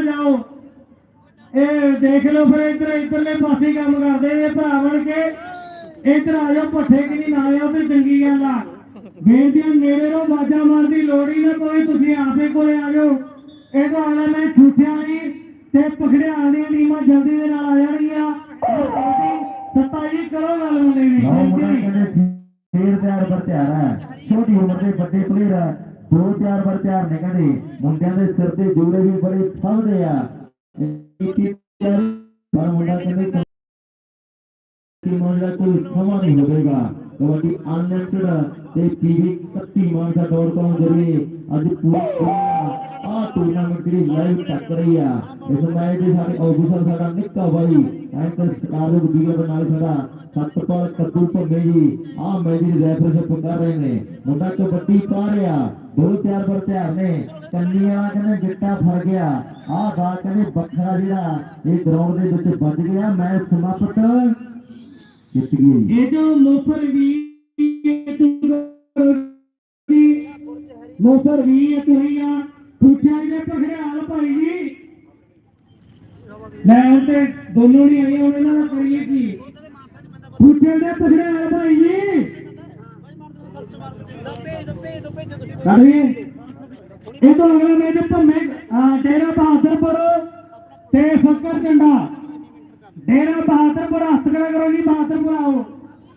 ਜਾਓ। ਇਹ ਦੇਖ ਲਓ ਫਿਰ ਇੱਧਰ, ਇੱਧਰਲੇ ਪਾਸੇ ਕੰਮ ਕਰਦੇ ਨੇ ਭਰਾ ਬਣ ਕੇ। ਇੱਧਰ ਆ ਜਾਓ ਪੱਠੇ ਕਿ ਨਹੀਂ ਨਾ ਆਇਓ ਤੇ ਚੰਗੀ ਗੱਲ ਆ। ਬੇਨਤੀਆਂ ਨੇੜੇ ਨੂੰ ਬਾਜਾ ਮਾਰਨ ਲੋੜ ਹੀ ਨਾ ਕੋਈ ਤੁਸੀਂ ਆਪੇ ਕੋਲੇ ਆ ਜਾਓ। ਇਹ ਤਾਂ ਆਲਾ ਮੈਂ ਛੁੱਟਿਆ ਨਹੀਂ ਤੇ ਪਖੜਿਆ ਦੀਆਂ ਟੀਮਾਂ ਜਲਦੀ ਦੇ ਨਾਲ ਆ ਜਾਣਗੀਆਂ। ਸੱਤਾ ਜੀ ਕਰੋ ਗੱਲ ਮੁੰਡੇ ਦੀ। ਫੇਰ ਤਿਆਰ ਪਰ ਤਿਆਰ ਹੈ। ਛੋਟੀ ਉਮਰ ਦੇ ਵੱਡੇ ਪਲੇਅਰ ਦੋ ਚਾਰ ਵਾਰ ਤਿਆਰ ਨੇ ਕਹਿੰਦੇ, ਮੁੰਡਿਆਂ ਦੇ ਸਿਰ ਤੇ ਜੋੜੇ ਵੀ ਬੜੇ ਫਲਦੇ ਆ। ਪਰ ਮੁੰਡਾ ਕਹਿੰਦੇ ਟੀਮਾਂ ਦਾ ਕੋਈ ਸਮਾਂ ਨਹੀਂ ਹੋਵੇਗਾ। ਕਬੱਡੀ ਅਨਲਿਮਟਿਡ ਤੇ ਟੀਵੀ 31 ਮਾਰਚ ਦਾ ਤੋਂ ਜਰੀਏ ਅੱਜ ਪੂਰੀ ਆ ਟੂਰਨਾਮੈਂਟ ਜਿਹੜੀ ਲਾਈਵ ਚੱਕ ਰਹੀ ਆ। ਇਸ ਮੈਚ ਦੇ ਸਾਡੇ ਆਫੀਸਰ ਸਾਡਾ ਨਿੱਕਾ ਬਾਈ ਐਂਕਰ ਸਕਾਰੋ ਵੀਡੀਓ ਦੇ ਨਾਲ ਸਾਡਾ ਸਤਪਾਲ ਕੱਦੂ ਭੰਗੇ ਜੀ ਆ ਮੈਚ ਦੀ ਰੈਫਰੈਂਸ ਕਰ ਰਹੇ ਨੇ। ਮੁੰਡਾ ਕਬੱਡੀ ਪਾ ਰਿਹਾ। ਦੋ ਚਾਰ ਪਰ ਤਿਆਰ ਨੇ ਕੰਨੀਆਂ ਕਹਿੰਦੇ ਗਿੱਟਾ ਫੜ ਗਿਆ। ਆ ਗਾ ਕਹਿੰਦੇ ਬੱਖਰਾ ਜਿਹੜਾ ਇਹ ਗਰਾਊਂਡ ਦੇ ਵਿੱਚ ਵੱਜ ਗਿਆ ਮੈਚ ਸਮਾਪਤ ਜਿੱਤ ਗਈ। ਇਹ ਜੋ ਮੋਫਰ ਵੀ ਮੋਫਰ ਵੀ ਤੁਸੀਂ ਆ। ਪੁੱਛਿਆ ਇਹਦੇ ਪਖੜਿਆਲ ਭਾਈ ਜੀ। ਹੁਣ ਤੇ ਦੋਨੋਂ ਨਹੀਂ ਆਏ ਉਹਨਾਂ ਨਾਲ ਕਰੀਏ ਕੀ? ਪੁੱਛਿਆ ਦੇ ਪਖੜਿਆਲ ਭਾਈ ਜੀ। ਕਰੀਏ ਇਹ ਤੋਂ ਅਗਲਾ ਮੈਚ ਭੰਮੇ ਅਹ ਡੇਰਾ ਬਹਾਦਰਪੁਰ ਤੇ ਫੱਕਰ ਝੰਡਾ ਡੇਰਾ ਬਹਾਦਰਪੁਰ ਹਸਤਕਲਾ ਕਰੋ ਜੀ ਬਹਾਦਰਪੁਰ ਆਓ।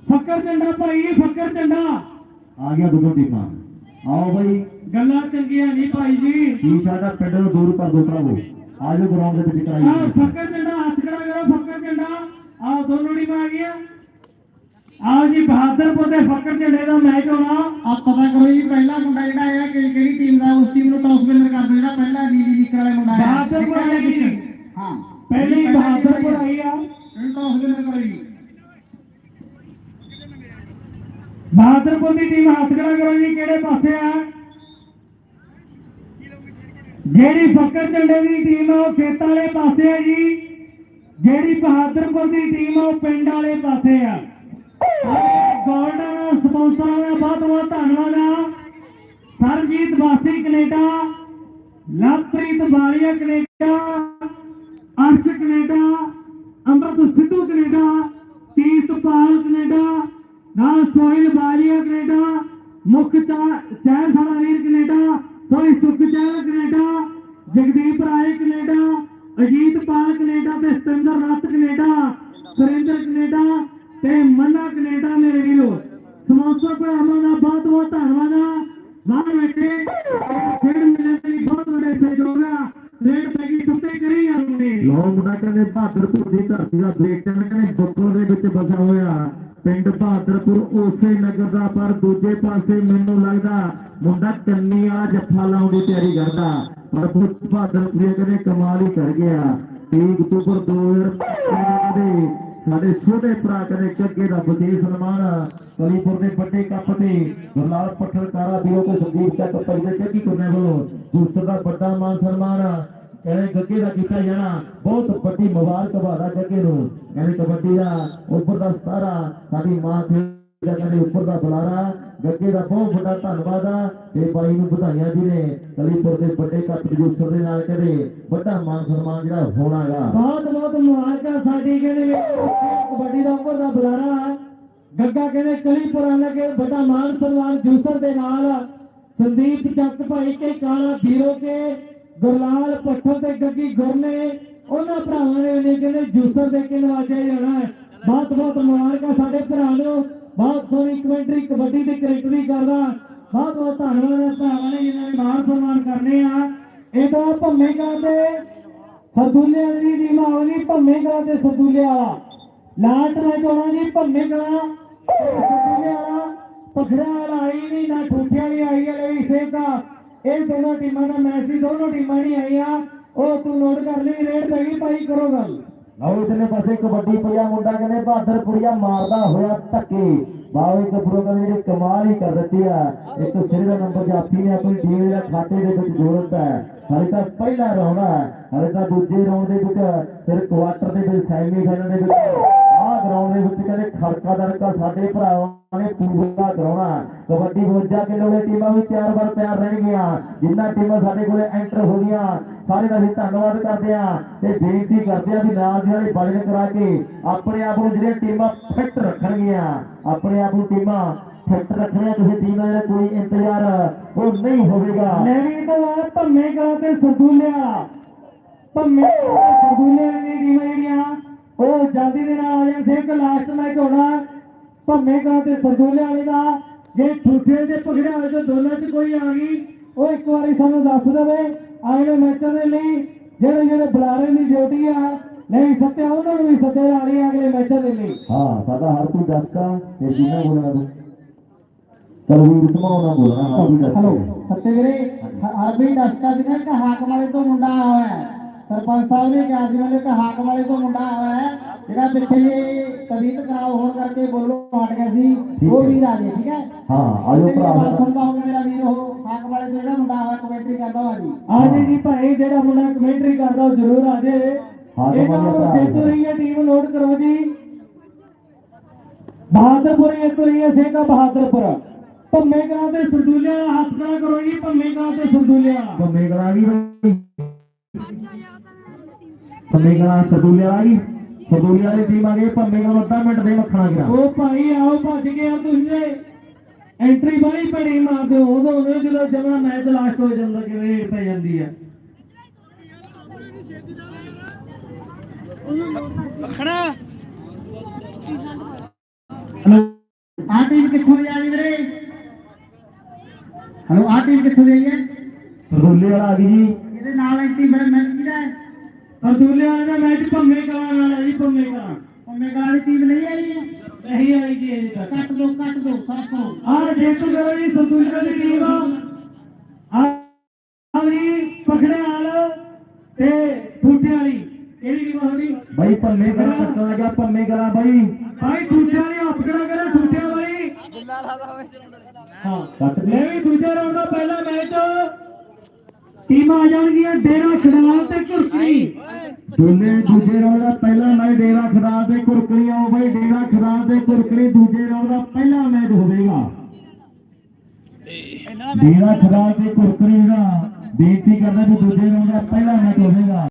ਫੱਕਰ ਝੰਡਾ ਭਾਈ ਫੱਕਰ ਝੰਡਾ ਆ ਗਿਆ ਦੋਨੋਂ ਟੀਮਾਂ ਆਓ ਬਈ ਗੱਲਾਂ ਚੰਗੀਆਂ ਨਹੀਂ ਭਾਈ ਜੀ। ਕੀ ਸਾਡਾ ਪਿੰਡ ਨੂੰ ਦੂਰ ਕਰ ਦੋ ਭਰਾਵੋ। ਆਜੋ ਗਰਾਊਂਡ ਦੇ ਵਿੱਚ ਆ ਕਰਾਈਏ ਫੱਕਰ ਝੰਡਾ ਹਸਤਕਲਾ ਕਰੋ ਫੱਕਰ ਝੰਡਾ ਆਓ ਦੋਨੋਂ ਟੀਮਾਂ ਆ ਗਈਆਂ। ਆਓ ਜੀ ਬਹਾਦਰਪੁਰ ਦੇ ਫੱਕਰ ਝੰਡੇ ਦਾ ਮੈਚ ਹੋਣਾ ਆ ਪਤਾ ਕਰੋ ਜੀ ਪਹਿਲਾ ਮੁੰਡਾ ਜਿਹੜਾ ਹੈ ਕਿਹੜੀ ਕਿਹੜੀ ਟੀਮ ਦਾ ਉਸ ਟੀਮ ਨੂੰ ਟੌਸ ਵਿਨਰ ਕਰ ਦਿਓ ਜਿਹੜਾ ਪਹਿਲਾ ਨੀਲੀ ਨਿਕਲ ਵਾਲਾ ਮੁੰਡਾ ਹੈ ਬਹਾਦਰਪੁਰ ਆਈ ਜੀ ਹਾਂ ਪਹਿਲੀ ਬਹਾਦਰਪੁਰ ਆਈ ਆ ਇਹਨੂੰ ਟੌਸ ਵਿਨਰ ਕਰੋ ਜੀ ਬਹਾਦਰਪੁਰ ਦੀ ਟੀਮ ਹਾਸਗੜਾ ਕਰੋ ਜੀ, ਕਿਹੜੇ ਪਾਸੇ ਆ? ਜਿਹੜੀ ਫੱਕਰ ਝੰਡੇ ਦੀ ਟੀਮ ਆ, ਉਹ ਖੇਤ ਵਾਲੇ ਪਾਸੇ ਆ ਜੀ। ਜਿਹੜੀ ਬਹਾਦਰਪੁਰ ਦੀ ਟੀਮ ਆ, ਉਹ ਪਿੰਡ ਵਾਲੇ ਪਾਸੇ ਆ। ਗੋਲਡਨ ਸਪਾਂਸਰਾਂ ਦਾ ਬਹੁਤ ਬਹੁਤ ਧੰਨਵਾਦ ਆ। ਸਰਜੀਤ ਵਾਸੀ Canada, Lovepreet Balia Canada, Arsh Canada, Amrit Sidhu Canada, Tirathpal Canada ਨਾਲ ਸੋਹਿਲ ਬਾਲੀਆ ਕੈਨੇਡਾ। ਮੁੱਖ ਚਾ- ਸਾਡਾ ਵੀਰ ਕੈਨੇਡਾ ਸੋਈ Sukh Chahal Canada, Jagdeep Rai Canada, Ajit Pal Canada ਤੇ ਸਤਿੰਦਰ ਰੱਤ ਕੈਨੇਡਾ, ਸੁਰਿੰਦਰ ਕੈਨੇਡਾ ਤੇ ਮੰਨਾ ਕੈਨੇਡਾ ਮੇਰੇ ਵੀਰੋ। ਸਪਾਂਸਰ ਭਰਾਵਾਂ ਦਾ ਬਹੁਤ ਬਹੁਤ ਧੰਨਵਾਦ ਆ। ਬਾਹਰ ਬੈਠੇ, ਖੇਡ ਮੇਲੇ ਲਈ ਬਹੁਤ ਵੱਡੇ ਸਹਿਯੋਗ ਆ। ਰੇਡ ਪੈਗੀ ਸੁੱਤੇ ਕਰੀ ਜਾਂਦੇ ਲੋ ਮੁੰਡਾ ਕਹਿੰਦੇ ਬਹਾਦਰਪੁਰ ਦੀ ਧਰਤੀ ਦਾ ਬ੍ਰੇਕ ਕਹਿੰਦੇ ਬੁੱਕੋ ਦੇ ਵਿੱਚ ਬਸਾ ਹੋਇਆ। ਪਿੰਡ ਬਹਾਦਰਪੁਰ ਉਸੇ ਨਗਰ ਦਾ, ਪਰ ਦੂਜੇ ਪਾਸੇ ਮੈਨੂੰ ਲੱਗਦਾ ਮੁੰਡਾ ਕੰਨੀ ਵਾਲਾ ਜੱਫਾ ਲਾਉਣ ਦੀ ਤਿਆਰੀ ਕਰਦਾ। ਪਰ ਬਹਾਦਰਪੁਰ ਕਹਿੰਦੇ ਕਮਾਲ ਹੀ ਕਰ ਗਿਆ। 3 ਅਕਤੂਬਰ 2015 ਦੇ ਸਾਡੇ ਛੋਟੇ ਭਰਾ ਕਦੇ ਚੱਗੇ ਦਾ ਵਿਸ਼ੇਸ਼ ਸਨਮਾਨ ਕਲੀਪੁਰ ਦੇ ਵੱਡੇ ਕੱਪ ਤੇ ਗੁਰਲਾਲ ਪੱਠਲਕਾਰਾ ਵੀਰੋ ਤੇ ਸੰਦੀਪ ਤੱਕ ਪਹਿਲੇ ਚੱਗੀ ਕਰਨੇ ਵੱਲੋਂ ਦੂਸਰਾ ਵੱਡਾ ਮਾਨ ਸਨਮਾਨ ਕਹਿੰਦੇ ਗੱਗੇ ਦਾ ਕੀਤਾ ਜਾਣਾ, ਬਹੁਤ ਵੱਡੀ ਮੁਬਾਰਕ ਬਾਦਾ ਗੱਗੇ ਨੂੰ। ਕਹਿੰਦੇ ਕਬੱਡੀ ਦਾ ਉੱਪਰ ਦਾ ਸਤਾਰਾ ਸਾਡੀ ਮਾਂ ਤੇ ਕਹਿੰਦੇ ਉੱਪਰ ਦਾ ਬੁਲਾਰਾ। ਗੱਗੇ ਦਾ ਬਹੁਤ ਵੱਡਾ ਧੰਨਵਾਦ ਆ। ਤੇ ਬਾਈ ਨੂੰ ਵਧਾਈਆਂ ਜੀ ਨੇ। ਕਲੀਪੁਰ ਦੇ ਵੱਡੇ ਕੱਪ ਜੂਸਰ ਦੇ ਨਾਲ ਕਹਿੰਦੇ ਵੱਡਾ ਮਾਨ ਸਨਮਾਨ ਜਿਹੜਾ ਹੋਣਾਗਾ। ਬਹੁਤ ਬਹੁਤ ਮੁਬਾਰਕਾਂ ਸਾਡੀ ਕਹਿੰਦੇ। ਕਬੱਡੀ ਦਾ ਉੱਪਰ ਦਾ ਬੁਲਾਰਾ। ਗੱਗਾ ਕਹਿੰਦੇ ਕਲੀਪੁਰਾਂ ਲਗੇ, ਵੱਡਾ ਮਾਨ ਸਨਮਾਨ ਜੂਸਰ ਦੇ ਨਾਲ। ਸੰਦੀਪ ਜੱਟ ਭਾਈ ਕੇ, ਕਾਲਾ ਵੀਰੋ ਕੇ। ਗੁਰਲਾਲ ਪੱਠਲ ਤੇ ਗੱਗੀ ਗੁਰਨੇ ਉਹਨਾਂ ਭਰਾਵਾਂ ਨੇ ਵੀ ਕਹਿੰਦੇ ਜੂਸਰ ਦੇ ਕੇ ਨਵਾਜਿਆ ਜਾਣਾ ਬਹੁਤ ਬਹੁਤ ਮੁਬਾਰਕਾਂ ਸਾਡੇ ਭਰਾ ਨੂੰ। ਬਹੁਤ ਸੋਹਣੀ ਕਮੈਂਟਰੀ ਕਬੱਡੀ ਦੀ ਕਰੈਕਟਰੀ ਕਰਦਾ। ਬਹੁਤ ਬਹੁਤ ਧੰਨਵਾਦ ਭਰਾਵਾਂ ਨੇ ਜਿਨ੍ਹਾਂ ਨੇ ਮਾਨ ਸਨਮਾਨ ਕਰਨੇ ਆ। ਇਹ ਤਾਂ ਭੰਮੇਗਾ ਤੇ ਸਰਦੂਲੇ ਵਾਲੀ ਦੀ ਮਾਵਲੀ ਭੰਮੇ ਤੇ ਸਰਦੂਲੇ ਵਾਲਾ। ਲਾਟ ਮੈਂ ਕਹਾਂ ਜੀ ਭੰਮੇ ਕਲਾ ਸਰਦੂਲੇ ਵਾਲਾ। ਪਖੜਾ ਵਾਲਾ ਆਈ ਨਹੀਂ, ਨਾ ਠੂਠੇ ਵਾਲੀ ਆਈ ਹੈ ਵੀ ਸੇਕਾ ਇਹ ਦੋਨੋਂ ਟੀਮਾਂ ਦਾ ਮੈਚ ਸੀ ਦੋਨੋਂ ਟੀਮਾਂ ਨਹੀਂ ਆਈਆਂ। ਉਹ ਤੂੰ ਨੋਟ ਕਰ ਲਈ, ਰੇਡ ਪੈ ਗਈ, ਭਾਈ ਕਰੋ ਗੱਲ। ਲਓ ਇਧਰਲੇ ਪਾਸੇ ਕਬੱਡੀ ਪਿਆ ਮੁੰਡਾ ਕਹਿੰਦੇ ਬਹਾਦਰਪੁਰੀਆ ਮਾਰਦਾ ਹੋਇਆ ਧੱਕੇ। ਬਾਵੇ ਕਬਰੋ ਕਹਿੰਦੇ ਜਿਹੜੀ ਕਮਾਲ ਹੀ ਕਰ ਦਿੱਤੀ ਆ। ਇੱਕ ਸਿਰੇ ਦਾ ਨੰਬਰ ਜਾਫੀ ਨੇ ਆਪਣੀ ਟੀਮ ਦੇ ਖਾਤੇ ਦੇ ਵਿੱਚ ਜੋੜ ਦਿੱਤਾ ਹੈ। ਹਲੇ ਤਾਂ ਪਹਿਲਾ ਰਾਉਂਡ ਹੈ ਹਲੇ ਤਾਂ ਦੂਜੇ ਰਾਉਂਡ ਦੇ ਵਿੱਚ ਫਿਰ ਕੁਆਟਰ ਦੇ ਵਿੱਚ ਸੈਮੀ ਫਾਈਨਲ ਦੇ ਵਿੱਚ ਆ ਗਰਾਊਂਡ ਦੇ ਵਿੱਚ ਕਹਿੰਦੇ ਖੜਕਾ ਦੜਕਾ ਸਾਡੇ ਭਰਾਵਾਂ ਨੇ ਪੂਰਾ ਕਰਾਉਣਾ ਕਬੱਡੀ ਮੋਜਾ ਕੇ ਲੋੜੇ ਟੀਮਾਂ ਵੀ ਚਾਰ ਵਾਰ ਤਿਆਰ ਰਹਿਣਗੀਆਂ ਜਿੰਨਾ ਟੀਮਾਂ ਸਾਡੇ ਕੋਲੇ ਐਂਟਰ ਹੋ ਗਈਆਂ ਸਾਰੇ ਦਾ ਅਸੀਂ ਧੰਨਵਾਦ ਕਰਦੇ ਆ ਤੇ ਬੇਨਤੀ ਕਰਦੇ ਆ ਵੀ ਨਾਲ ਦੀ ਨਾਲ ਬਜਨ ਕਰਾ ਕੇ ਆਪਣੇ ਆਪ ਨੂੰ ਜਿਹੜੀਆਂ ਟੀਮਾਂ ਫਿੱਟ ਰੱਖਣਗੀਆਂ, ਆਪਣੇ ਆਪ ਨੂੰ ਟੀਮਾਂ ਫਿੱਟ ਰੱਖਣੀਆਂ ਕਿਸੇ ਟੀਮਾਂ ਦਾ ਕੋਈ ਇੰਤਜ਼ਾਰ ਉਹ ਨਹੀਂ ਹੋਵੇਗਾ। ਲੈਣੀ ਤੋਂ ਬਾਅਦ ਭੰਮੇ ਕਾ ਤੇ ਸਰਦੂਲਿਆ ਭੰਮੇ ਤੇ ਸਰਦੂਲਿਆ ਦੀ ਟੀਮਾਂ ਜਿਹੜੀਆਂ। ਉਹ ਜਲਦੀ ਦੇ ਨਾਲ ਆ ਜਾਣ ਫਿਰ ਕਿ ਲਾਸਟ ਮੈਚ ਹੋਣਾ ਭੰਮੇ ਕਾ ਤੇ ਸਰਦੂਲਿਆ ਵਾਲੇ ਦਾ। ਜੇ ਠੂਠੇ ਤੇ ਪਕੜਿਆ ਹੋਵੇ ਤਾਂ ਦੋਨਾਂ 'ਚ ਕੋਈ ਆ ਗਈ ਉਹ ਇੱਕ ਵਾਰੀ ਸਾਨੂੰ ਦੱਸ ਦੇਵੇ ਅਗਲੇ ਮੈਚਾਂ ਦੇ ਲਈ ਜਿਹੜੇ ਜਿਹੜੇ ਬੁਲਾਰੇ ਦੀ ਡਿਊਟੀ ਆ ਨਹੀਂ ਸੱਤਿਆ ਉਹਨਾਂ ਨੂੰ ਵੀ ਸੱਤੇ ਵਾਲੀ ਅਗਲੇ ਮੈਚਾਂ ਦੇ ਲਈ। ਹਾਂ ਸਾਡਾ ਹਰ ਕੋਈ ਦੱਸਦਾ ਤੇ ਜਿਹਨੇ ਬੋਲਣਾ ਤੂੰ। ਕਰਵੀਰ ਸਮਾਉਣਾ ਬੋਲਣਾ ਹਰ ਹੈਲੋ ਸੱਤੇ ਵੀਰੇ ਆਰਬੀ ਦੱਸਦਾ ਸੀ ਨਾ ਕਿ ਹਾਕ ਵਾਲੇ ਤੋਂ ਮੁੰਡਾ ਆਇਆ। ਸਰਪੰਚ ਸਾਹਿਬ ਨੇ ਕਿਹਾ ਸੀ ਮੈਨੂੰ ਕਿ ਹਾਕ ਵਾਲੇ ਤੋਂ ਮੁੰਡਾ ਆਇਆ ਹੈ ਜਿਹੜਾ ਪਿੱਛੇ ਜੇ ਤਬੀਅਤ ਖਰਾਬ ਹੋਣ ਕਰਕੇ ਬੋਲੋ ਹਟ ਗਿਆ ਸੀ ਉਹ ਵੀਰ ਆ ਗਿਆ ਠੀਕ ਹੈ? ਹਾਂ ਆਜੋ ਭਰਾ। ਸੁਣਦਾ ਹੋਵੇ ਮੇਰਾ ਵੀਰ ਉਹ ਹਾਕ ਵਾਲੇ ਤੋਂ ਜਿਹੜਾ ਮੁੰਡਾ ਆਇਆ ਕਮੈਂਟਰੀ ਕਰਦਾ ਹੋਇਆ ਜੀ। ਆ ਜੀ ਜੀ ਭਾਈ ਜਿਹੜਾ ਮੁੰਡਾ ਕਮੈਂਟਰੀ ਕਰਦਾ ਉਹ ਜ਼ਰੂਰ ਆ ਜੇ। ਹਾਂ, ਇਹ ਤਾਂ ਤਾਂ ਭਰਾ ਜਿੱਤ ਰਹੀ ਹੈ ਟੀਮ ਨੋਟ ਕਰੋ ਜੀ। ਬਹਾਦਰਪੁਰ ਜਿੱਤ ਰਹੀ ਹੈ ਸੇਕਾ ਬਹਾਦਰਪੁਰ। ਭੰਮੇ ਕਰਾਂ ਤੇ ਸਰਦੂਲਿਆ ਹੱਥ ਖੜਾ ਕਰੋ ਜੀ ਭੰਮੇ ਕਰਾਂ ਤੇ ਸਰਦੂਲਿਆ। ਪੰਮੇ ਕਰਾ ਗਈ ਬਈ ਪੰਮੇ ਕਰਾ ਸਦੂਲਿਆ ਆ ਗਈ ਸਦੂਲਿਆ ਦੀ ਟੀਮ ਆ ਗਈ ਪੰਮੇ ਕਰਾ ਅੱਧਾ ਮਿੰਟ ਦੇ ਮੱਖਣਾ ਗਿਆ। ਉਹ ਭਾਈ ਆਓ ਭੱਜ ਕੇ ਆ ਤੁਸੀਂ। ਐਂਟਰੀ ਬਾਈ ਭੜੀ ਮਾਰਦੇ ਉਦੋਂ ਉਦੋਂ ਜਦੋਂ ਜਮਾ ਮੈਚ ਲਾਸਟ ਹੋ ਜਾਂਦਾ ਕਿਵੇਂ ਹੀਟ ਪੈ ਜਾਂਦੀ ਹੈ ਹਲੋ ਆ ਟੀਮ ਕਿੱਥੋਂ ਆ ਗਈ ਵੀਰੇ? ਹਲੋ ਆ ਟੀਮ ਕਿੱਥੋਂ ਆਈ ਹੈ? ਸਦੂਲੇ ਵਾਲਾ ਆ ਗਈ ਜੀ। ਇਹਦੇ ਨਾਲ ਐਂਟੀ ਬੜਾ ਮੈਚ ਕਿਹਦਾ ਵਾਲੇ ਦਾ ਮੈਚ ਭੰਮੇ ਕਲਾਂ ਨਾਲ ਜੀ ਭੰਮੇ ਕਲਾਂ ਭੰਮੇ ਕਲਾਂ ਦੀ ਟੀਮ ਨਹੀਂ ਆਈ ਹੈ ਨਹੀਂ ਆਈ ਜੀ ਅਜੇ ਤੱਕ ਕੱਟ ਦੋ ਕੱਟ ਦੋ ਕੱਟ ਦੋ। ਆ ਜੇਤੂ ਕਰੋ ਜੀ ਸਰਦੂਲੇ ਦੀ ਟੀਮ ਆ ਜੀ ਪਖੜੇ ਵਾਲ ਤੇ ਠੂਠੇ ਵਾਲੀ। ਕਿਹੜੀ ਟੀਮ ਤੁਹਾਡੀ ਬਾਈ ਪੰਮੇ ਕਰਾ ਟੱਕਰ ਲੱਗਾ ਪੰਮੇ ਕਰਾ ਬਾਈ। ਭਾਈ ਠੂਠੇ ਵਾਲੀ ਹੱਥ ਖੜਾ ਕਰੇ ਠੂਠੇ ਵਾਲੀ। ਹਾਂ। ਕੱਟ ਲੈ ਵੀ ਦੂਜੇ ਰਾਉਂਡ ਦਾ ਪਹਿਲਾ ਮੈਚ ਟੀਮਾਂ ਆ ਜਾਣਗੀਆਂ ਡੇਰਾ ਖੜਾਲ ਤੇ ਘੁਰਕੀ। ਦੋਨੇ ਦੂਜੇ ਰੌਂਡ ਦਾ ਪਹਿਲਾ ਮੈਚ ਡੇਰਾ ਖਦਾ ਤੇ ਕੁਰਕਰੀ ਆਓ ਬਾਈ ਡੇਰਾ ਖਦਾ ਤੇ ਕੁਰਕਰੀ ਦੂਜੇ ਰੌਂਡ ਦਾ ਪਹਿਲਾ ਮੈਚ ਹੋਵੇਗਾ। ਡੇਰਾ ਖਦਾ ਤੇ ਕੁਰਕਰੀ ਦਾ ਬੇਨਤੀ ਕਰਦਾ ਵੀ ਦੂਜੇ ਰੌਂਡ ਦਾ ਪਹਿਲਾ ਮੈਚ ਹੋਵੇਗਾ।